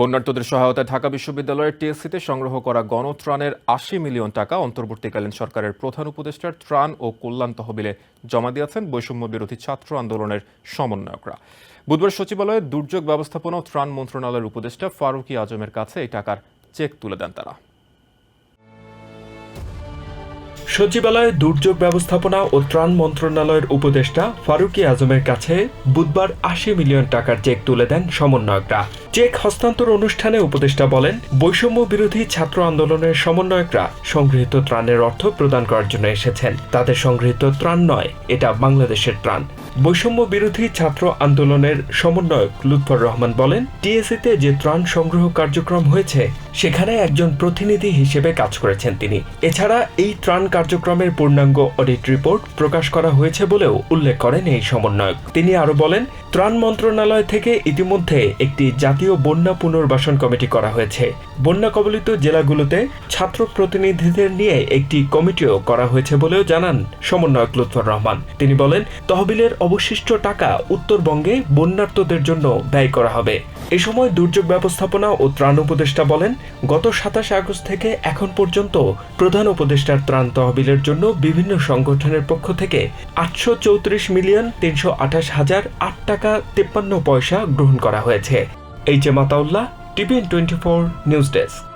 বন্যার্তদের সহায়তায় ঢাকা বিশ্ববিদ্যালয়ের টিএসসিতে সংগ্রহ করা গণত্রাণের আশি মিলিয়ন টাকা অন্তর্বর্তীকালীন সরকারের প্রধান উপদেষ্টার ত্রাণ ও কল্যাণ তহবিলে জমা দিয়েছেন বৈষম্য বিরোধী ছাত্র আন্দোলনের সমন্বয়করা। বুধবার সচিবালয়ে দুর্যোগ ব্যবস্থাপনা ও ত্রাণ মন্ত্রণালয়ের উপদেষ্টা ফারুকি আজমের কাছে এই টাকার চেক তুলে দেন তারা। সচিবালয়ে দুর্যোগ ব্যবস্থাপনা ও ত্রাণ মন্ত্রণালয়ের উপদেষ্টা ফারুকি আজমের কাছে বুধবার আশি মিলিয়ন টাকার চেক তুলে দেন সমন্বয়করা। চেক হস্তান্তর অনুষ্ঠানে উপদেষ্টা বলেন, বৈষম্য বিরোধী ছাত্র আন্দোলনের সমন্বয়করা সংগৃহীত ত্রাণের অর্থ প্রদান করার জন্য এসেছেন। তাদের সংগৃহীত ত্রাণ নয়, এটা বাংলাদেশের ত্রাণ। বৈষম্য বিরোধী ছাত্র আন্দোলনের সমন্বয়ক লুৎফর রহমান বলেন, টিএসসিতে যে ত্রাণ সংগ্রহ কার্যক্রম হয়েছে, সেখানে একজন প্রতিনিধি হিসেবে কাজ করেছেন তিনি। এছাড়া এই ত্রাণ কার্যক্রমের পূর্ণাঙ্গ অডিট রিপোর্ট প্রকাশ করা হয়েছে বলেও উল্লেখ করেন এই সমন্বয়ক। তিনি আরও বলেন, ত্রাণ মন্ত্রণালয় থেকে ইতিমধ্যে একটি জাতীয় বন্যা পুনর্বাসন কমিটি করা হয়েছে। বন্যা কবলিত জেলাগুলোতে ছাত্র প্রতিনিধিদের নিয়ে একটি কমিটিও করা হয়েছে বলেও জানান সমন্বয়ক লুৎফর রহমান। তিনি বলেন, তহবিলের অবশিষ্ট টাকা উত্তরবঙ্গে বন্যার্তদের জন্য ব্যয় করা হবে। এ সময় দুর্যোগ ব্যবস্থাপনা ও ত্রাণ উপদেষ্টা বলেন, গত সাতাশে আগস্ট থেকে এখন পর্যন্ত প্রধান উপদেষ্টার ত্রাণ তহবিলের জন্য বিভিন্ন সংগঠনের পক্ষ থেকে আটশো চৌত্রিশ মিলিয়ন তিনশো আঠাশ হাজার আট টাকা তিপ্পান্ন পয়সা গ্রহণ করা হয়েছে। H A Mataullah TVN twenty four news desk.